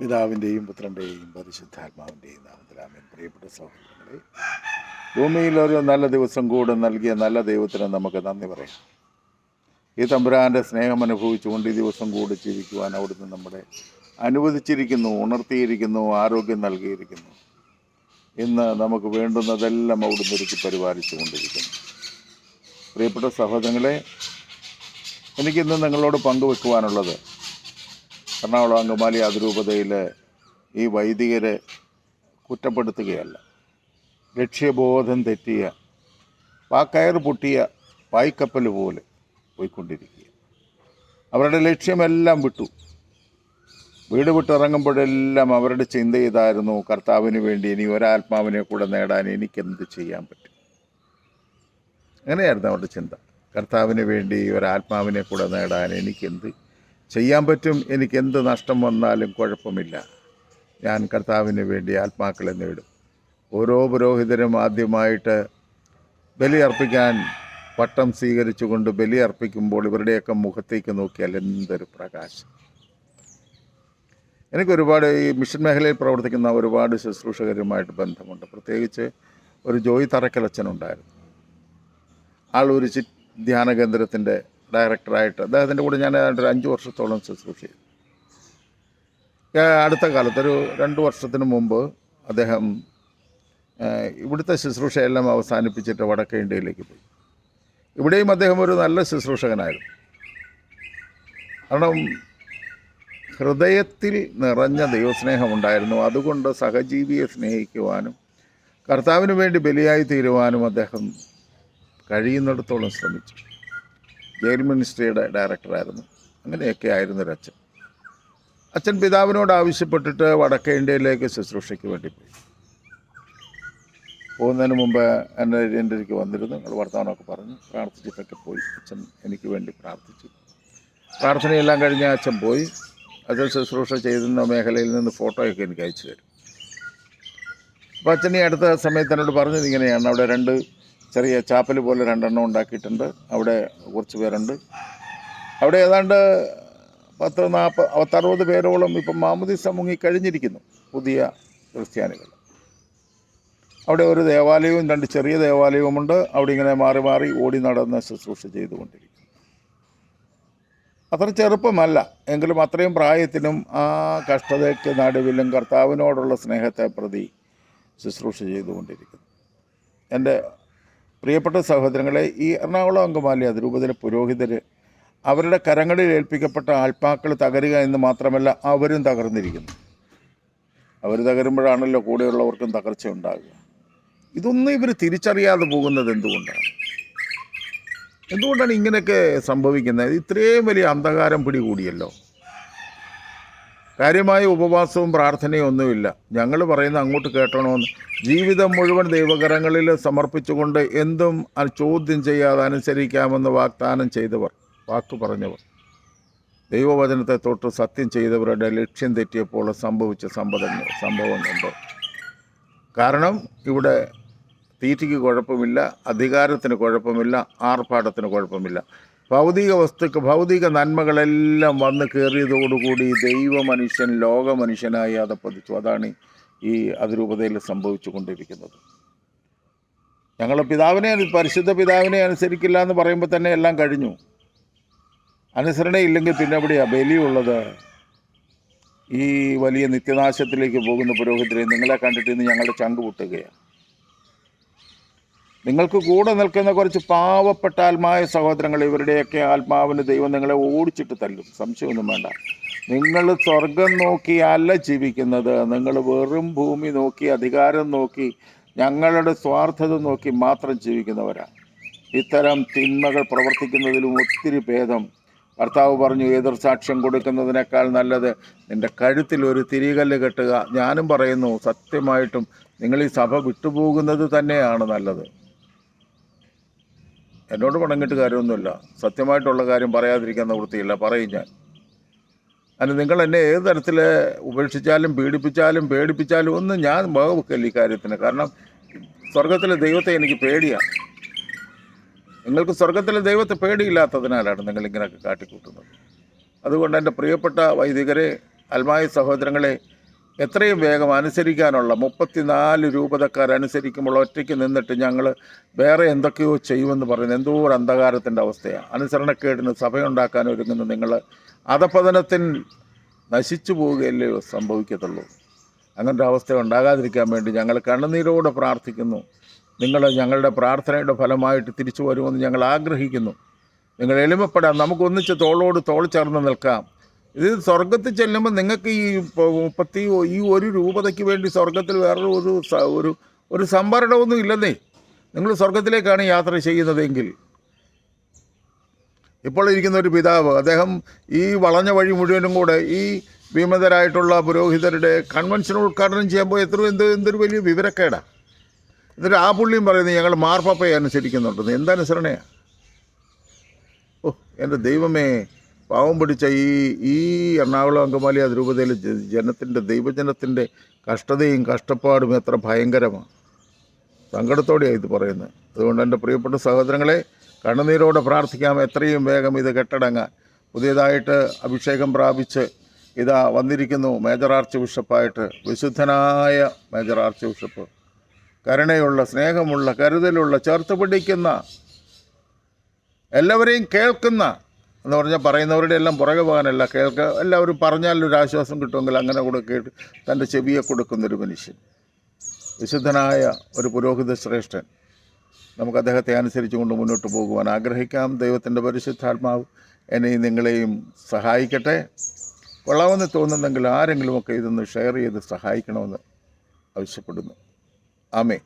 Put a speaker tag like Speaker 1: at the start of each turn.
Speaker 1: പിതാവിന്റെയും പുത്രന്റെയും പരിശുദ്ധാത്മാവിന്റെയും നാമത്തിലാമൻ. പ്രിയപ്പെട്ട സഹോദരങ്ങളെ ഭൂമിയിൽ ഒരു നല്ല ദിവസം കൂടെ നൽകിയ നല്ല ദൈവത്തിന് നമുക്ക് നന്ദി പറയാം. ഈ തമ്പുരാന്റെ സ്നേഹം അനുഭവിച്ചുകൊണ്ട് ഈ ദിവസം കൂടെ ജീവിക്കുവാൻ അവിടുന്ന് നമ്മുടെ അനുവദിച്ചിരിക്കുന്നു ഉണർത്തിയിരിക്കുന്നു ആരോഗ്യം നൽകിയിരിക്കുന്നു. ഇന്ന് നമുക്ക് വേണ്ടുന്നതെല്ലാം അവിടുന്ന് ഒരുക്കി പരിപാലിച്ചു കൊണ്ടിരിക്കുന്നു പ്രിയപ്പെട്ട സഹോദരങ്ങളെ എനിക്കിന്ന് നിങ്ങളോട് പങ്കുവെക്കുവാനുള്ളത് എറണാകുളം അങ്കമാലി അതിരൂപതയിലെ ഈ വൈദികരെ കുറ്റപ്പെടുത്തുകയല്ല. ലക്ഷ്യബോധം തെറ്റിയ പാക്കയർ പൊട്ടിയ പായ്ക്കപ്പൽ പോലെ പോയിക്കൊണ്ടിരിക്കുക. അവരുടെ ലക്ഷ്യമെല്ലാം വിട്ടു. വീട് വിട്ടിറങ്ങുമ്പോഴെല്ലാം അവരുടെ ചിന്ത ഇതായിരുന്നു കർത്താവിന് വേണ്ടി ഇനി ഒരാത്മാവിനെ കൂടെ നേടാൻ എനിക്കെന്ത് ചെയ്യാൻ പറ്റും? അങ്ങനെയായിരുന്നു അവരുടെ ചിന്ത. കർത്താവിന് വേണ്ടി ഒരാത്മാവിനെ കൂടെ നേടാൻ എനിക്കെന്ത് ചെയ്യാൻ പറ്റും എനിക്ക് എന്ത് നഷ്ടം വന്നാലും കുഴപ്പമില്ല. ഞാൻ കർത്താവിന് വേണ്ടി ആത്മാക്കളെ നേടും. ഓരോ പുരോഹിതരും ആദ്യമായിട്ട് ബലി അർപ്പിക്കാൻ പട്ടം സ്വീകരിച്ചുകൊണ്ട് ബലി അർപ്പിക്കുമ്പോൾ ഇവരുടെയൊക്കെ മുഖത്തേക്ക് നോക്കിയാൽ എന്തൊരു പ്രകാശം. എനിക്ക് ഒരുപാട് ഈ മിഷൻ മേഖലയിൽ പ്രവർത്തിക്കുന്ന ഒരുപാട് ശുശ്രൂഷകരുമായിട്ട് ബന്ധമുണ്ട്. പ്രത്യേകിച്ച് ഒരു ജോയി തറക്കലച്ചനുണ്ടായിരുന്നു ആൾ ഒരു ചി ധ്യാന കേന്ദ്രത്തിന്റെ ഡയറക്ടറായിട്ട് അദ്ദേഹത്തിന്റെ കൂടെ ഞാൻ ഒരു അഞ്ച് വർഷത്തോളം ശുശ്രൂഷ ചെയ്തു. അടുത്ത കാലത്തൊരു രണ്ട് വർഷത്തിന് മുമ്പ് അദ്ദേഹം ഇവിടുത്തെ ശുശ്രൂഷയെല്ലാം അവസാനിപ്പിച്ചിട്ട് വടക്കേ ഇന്ത്യയിലേക്ക് പോയി. ഇവിടെയും അദ്ദേഹം ഒരു നല്ല ശുശ്രൂഷകനായിരുന്നു. കാരണം ഹൃദയത്തിൽ നിറഞ്ഞ ദൈവസ്നേഹമുണ്ടായിരുന്നു. അതുകൊണ്ട് സഹജീവിയെ സ്നേഹിക്കുവാനും കർത്താവിന് വേണ്ടി ബലിയായി തീരുവാനും അദ്ദേഹം കഴിയുന്നിടത്തോളം ശ്രമിച്ചു. ജയിൽ മിനിസ്ട്രിയുടെ ഡയറക്ടറായിരുന്നു. അങ്ങനെയൊക്കെ ആയിരുന്നു ഒരു അച്ഛൻ. പിതാവിനോട് ആവശ്യപ്പെട്ടിട്ട് വടക്കേ ഇന്ത്യയിലേക്ക് ശുശ്രൂഷയ്ക്ക് വേണ്ടി പോയി. പോകുന്നതിന് മുമ്പ് എന്റെ എന്റെ അടുക്ക് വന്നിരുന്നു. ഞങ്ങൾ വർത്തമാനമൊക്കെ പറഞ്ഞു. പ്രാർത്ഥിച്ചിട്ടൊക്കെ പോയി. അച്ഛൻ എനിക്ക് വേണ്ടി പ്രാർത്ഥിച്ചു. പ്രാർത്ഥനയെല്ലാം കഴിഞ്ഞ് അച്ഛൻ പോയി. അച്ഛൻ ശുശ്രൂഷ ചെയ്തിരുന്ന മേഖലയിൽ നിന്ന് ഫോട്ടോയൊക്കെ എനിക്ക് അയച്ചു തരും. അപ്പോൾ അച്ഛൻ ഈ അടുത്ത സമയത്ത് എന്നോട് പറഞ്ഞത് ഇങ്ങനെയാണ്. അവിടെ രണ്ട് ചെറിയ ചാപ്പൽ പോലെ രണ്ടെണ്ണം ഉണ്ടാക്കിയിട്ടുണ്ട്. അവിടെ കുറച്ച് പേരുണ്ട്. അവിടെ ഏതാണ്ട് പത്ത് നാൽപ്പത് പത്തറുപത് പേരോളം ഇപ്പം മാമുദിസ മുങ്ങി കഴിഞ്ഞിരിക്കുന്നു പുതിയ ക്രിസ്ത്യാനികൾ. അവിടെ ഒരു ദേവാലയവും രണ്ട് ചെറിയ ദേവാലയവുമുണ്ട്. അവിടെ ഇങ്ങനെ മാറി മാറി ഓടി നടന്ന് ശുശ്രൂഷ ചെയ്തുകൊണ്ടിരിക്കും അത്ര ചെറുപ്പമല്ല. എങ്കിലും അത്രയും പ്രായത്തിനും ആ കഷ്ടതയ്ക്ക് നടുവിലും കർത്താവിനോടുള്ള സ്നേഹത്തെ പ്രതി ശുശ്രൂഷ ചെയ്തുകൊണ്ടിരിക്കുന്നു. എന്റെ പ്രിയപ്പെട്ട സഹോദരങ്ങളെ ഈ എറണാകുളം അങ്കമാലി അതിരൂപതയിലെ പുരോഹിതർ അവരുടെ കരങ്ങളിൽ ഏൽപ്പിക്കപ്പെട്ട ആൽപ്പാക്കൾ തകരുക എന്ന് മാത്രമല്ല അവരും തകർന്നിരിക്കുന്നു. അവർ തകരുമ്പോഴാണല്ലോ കൂടെയുള്ളവർക്കും തകർച്ച ഉണ്ടാകുക. ഇതൊന്നും ഇവർ തിരിച്ചറിയാതെ പോകുന്നത് എന്തുകൊണ്ടാണ്? എന്തുകൊണ്ടാണ് ഇങ്ങനെയൊക്കെ സംഭവിക്കുന്നത്? ഇത്രയും വലിയ അന്ധകാരം പിടികൂടിയല്ലോ. കാര്യമായ ഉപവാസവും പ്രാർത്ഥനയും ഒന്നുമില്ല. ഞങ്ങൾ പറയുന്ന അങ്ങോട്ട് കേട്ടണമെന്ന് ജീവിതം മുഴുവൻ ദൈവകരങ്ങളിൽ സമർപ്പിച്ചുകൊണ്ട് എന്തും ചോദ്യം ചെയ്യാതെ അനുസരിക്കാമെന്ന് വാഗ്ദാനം ചെയ്തവർ വാക്ക് പറഞ്ഞവർ. ദൈവവചനത്തെ തൊട്ട് സത്യം ചെയ്തവരുടെ ലക്ഷ്യം തെറ്റിയപ്പോൾ സംഭവിച്ച സംഭവങ്ങൾ സംഭവം കൊണ്ട് കാരണം ഇവിടെ തീറ്റയ്ക്ക് കുഴപ്പമില്ല അധികാരത്തിന് കുഴപ്പമില്ല ആർഭാടത്തിന് കുഴപ്പമില്ല. ഭൗതിക വസ്തുക്കൾ ഭൗതിക നന്മകളെല്ലാം വന്ന് കയറിയതോടുകൂടി ദൈവ മനുഷ്യൻ ലോക മനുഷ്യനായി അതപ്പതിച്ചു അതാണ് ഈ അതിരൂപതയിൽ സംഭവിച്ചു കൊണ്ടിരിക്കുന്നത് ഞങ്ങൾ പിതാവിനെ പരിശുദ്ധ പിതാവിനെ അനുസരിക്കില്ല എന്ന് പറയുമ്പോൾ തന്നെ എല്ലാം കഴിഞ്ഞു. അനുസരണയില്ലെങ്കിൽ പിന്നെ എവിടെയാ? ബലിയുള്ളത്. ഈ വലിയ നിത്യനാശത്തിലേക്ക് പോകുന്ന പുരോഹിതരെ നിങ്ങളെ കണ്ടിട്ട് ഇന്ന് ഞങ്ങളുടെ ചങ്ക് പൊട്ടുകയാണ്. നിങ്ങൾക്ക് കൂടെ നിൽക്കുന്ന കുറച്ച് പാവപ്പെട്ട ആത്മായ സഹോദരങ്ങൾ ഇവരുടെയൊക്കെ ആത്മാവിന് ദൈവം നിങ്ങളെ ഓടിച്ചിട്ട് തല്ലും. സംശയമൊന്നും വേണ്ട. നിങ്ങൾ സ്വർഗം നോക്കിയല്ല ജീവിക്കുന്നത്. നിങ്ങൾ വെറും ഭൂമി നോക്കി അധികാരം നോക്കി ഞങ്ങളുടെ സ്വാർത്ഥത നോക്കി മാത്രം ജീവിക്കുന്നവരാണ്. ഇത്തരം തിന്മകൾ പ്രവർത്തിക്കുന്നതിലും ഒത്തിരി ഭേദം. ഭർത്താവ് പറഞ്ഞു എതിർ സാക്ഷ്യം കൊടുക്കുന്നതിനേക്കാൾ നല്ലത് നിന്റെ കഴുത്തിൽ ഒരു തിരികല്ല് കെട്ടുക. ഞാനും പറയുന്നു സത്യമായിട്ടും നിങ്ങൾ ഈ സഭ വിട്ടുപോകുന്നത് തന്നെയാണ് നല്ലത്. എന്നോട് പണങ്ങിട്ട് കാര്യമൊന്നുമില്ല. സത്യമായിട്ടുള്ള കാര്യം പറയാതിരിക്കാൻ നിവൃത്തിയില്ല പറയും ഞാൻ. അതിന് നിങ്ങൾ എന്നെ ഏത് തരത്തിൽ ഉപേക്ഷിച്ചാലും പീഡിപ്പിച്ചാലും പേടിപ്പിച്ചാലും ഒന്നും ഞാൻ വകവെക്കല്ല ഈ കാര്യത്തിന്. കാരണം സ്വർഗത്തിലെ ദൈവത്തെ എനിക്ക് പേടിയാണ് നിങ്ങൾക്ക് സ്വർഗത്തിലെ ദൈവത്തെ പേടിയില്ലാത്തതിനാലാണ് നിങ്ങൾ ഇങ്ങനെയൊക്കെ കാട്ടിക്കൂട്ടുന്നത്. അതുകൊണ്ട് എന്റെ പ്രിയപ്പെട്ട വൈദികരെ അൽമായ സഹോദരങ്ങളെ എത്രയും വേഗം അനുസരിക്കാനുള്ള മുപ്പത്തിനാല് രൂപതക്കാർ അനുസരിക്കുമ്പോൾ ഒറ്റയ്ക്ക് നിന്നിട്ട് ഞങ്ങൾ വേറെ എന്തൊക്കെയോ ചെയ്യുമെന്ന് പറയുന്നത് എന്തോ ഒരു അന്ധകാരത്തിന്റെ അവസ്ഥയാണ്. അനുസരണക്കേടിന് സഭയുണ്ടാക്കാൻ ഒരുങ്ങുന്ന നിങ്ങൾ. അധപതനത്തിൽ നശിച്ചു പോവുകയല്ലേ സംഭവിക്കത്തുള്ളൂ. അങ്ങനത്തെ അവസ്ഥ ഉണ്ടാകാതിരിക്കാൻ വേണ്ടി ഞങ്ങൾ കണ്ണുനീരോടെ പ്രാർത്ഥിക്കുന്നു. നിങ്ങൾ ഞങ്ങളുടെ പ്രാർത്ഥനയുടെ ഫലമായിട്ട് തിരിച്ചു വരുമെന്ന് ഞങ്ങൾ ആഗ്രഹിക്കുന്നു. നിങ്ങൾ എളിമപ്പെടാം നമുക്കൊന്നിച്ച് തോളോട് തോൾ ചേർന്ന് നിൽക്കാം. ഇത് സ്വർഗത്തിൽ ചെല്ലുമ്പോൾ നിങ്ങൾക്ക് ഈ മുപ്പത്തി ഈ ഒരു രൂപതയ്ക്ക് വേണ്ടി സ്വർഗത്തിൽ വേറൊരു ഒരു ഒരു ഒരു സംഭരണമൊന്നും ഇല്ലെന്നേ. നിങ്ങൾ സ്വർഗത്തിലേക്കാണ് യാത്ര ചെയ്യുന്നതെങ്കിൽ. ഇപ്പോൾ ഇരിക്കുന്ന ഒരു പിതാവ് അദ്ദേഹം ഈ വളഞ്ഞ വഴി മുഴുവനും കൂടെ ഈ വിമതരായിട്ടുള്ള പുരോഹിതരുടെ കൺവെൻഷൻ ഉദ്ഘാടനം ചെയ്യുമ്പോൾ എത്ര എന്ത് എന്തൊരു വലിയ വിവരക്കേടാ. എന്നിട്ട് ആ പുള്ളിയും പറയുന്നത് ഞങ്ങൾ മാർപ്പാപ്പയെ അനുസരിക്കുന്നുണ്ടെന്ന്. എന്തനുസരണയാണ് ഓ എന്റെ ദൈവമേ പാവം പിടിച്ച ഈ ഈ എറണാകുളം അങ്കമാലി അതിരൂപതയിലെ ജനത്തിന്റെ ദൈവജനത്തിന്റെ കഷ്ടതയും കഷ്ടപ്പാടും എത്ര ഭയങ്കരമാണ് സങ്കടത്തോടെയാണ് ഇത് പറയുന്നത്. അതുകൊണ്ട് എന്റെ പ്രിയപ്പെട്ട സഹോദരങ്ങളെ കണ്ണുനീരോടെ പ്രാർത്ഥിക്കാം. എത്രയും വേഗം ഇത് കെട്ടടങ്ങാൻ. പുതിയതായിട്ട് അഭിഷേകം പ്രാപിച്ച് ഇതാ വന്നിരിക്കുന്നു മേജർ ആർച്ച് ബിഷപ്പായിട്ട്. വിശുദ്ധനായ മേജർ ആർച്ച് ബിഷപ്പ്. കരുണയുള്ള സ്നേഹമുള്ള കരുതലുള്ള ചേർത്ത് പിടിക്കുന്ന എല്ലാവരെയും കേൾക്കുന്ന എന്ന് പറഞ്ഞാൽ പറയുന്നവരുടെ എല്ലാം പുറകെ പോകാനല്ല. കേൾക്കുക എല്ലാവരും പറഞ്ഞാൽ ഒരു ആശ്വാസം കിട്ടുമെങ്കിൽ അങ്ങനെ കൂടെ കേട്ട് തന്റെ ചെവിയെ കൊടുക്കുന്നൊരു മനുഷ്യൻ. വിശുദ്ധനായ ഒരു പുരോഹിത ശ്രേഷ്ഠൻ. നമുക്ക് അദ്ദേഹത്തെ അനുസരിച്ചുകൊണ്ട് മുന്നോട്ട് പോകുവാൻ ആഗ്രഹിക്കാം. ദൈവത്തിന്റെ പരിശുദ്ധാത്മാവ് എന്നെയും നിങ്ങളെയും സഹായിക്കട്ടെ. കൊള്ളാമെന്ന് തോന്നുന്നെങ്കിൽ ആരെങ്കിലുമൊക്കെ ഇതൊന്ന് ഷെയർ ചെയ്ത് സഹായിക്കണമെന്ന് ആവശ്യപ്പെടുന്നു. ആമേ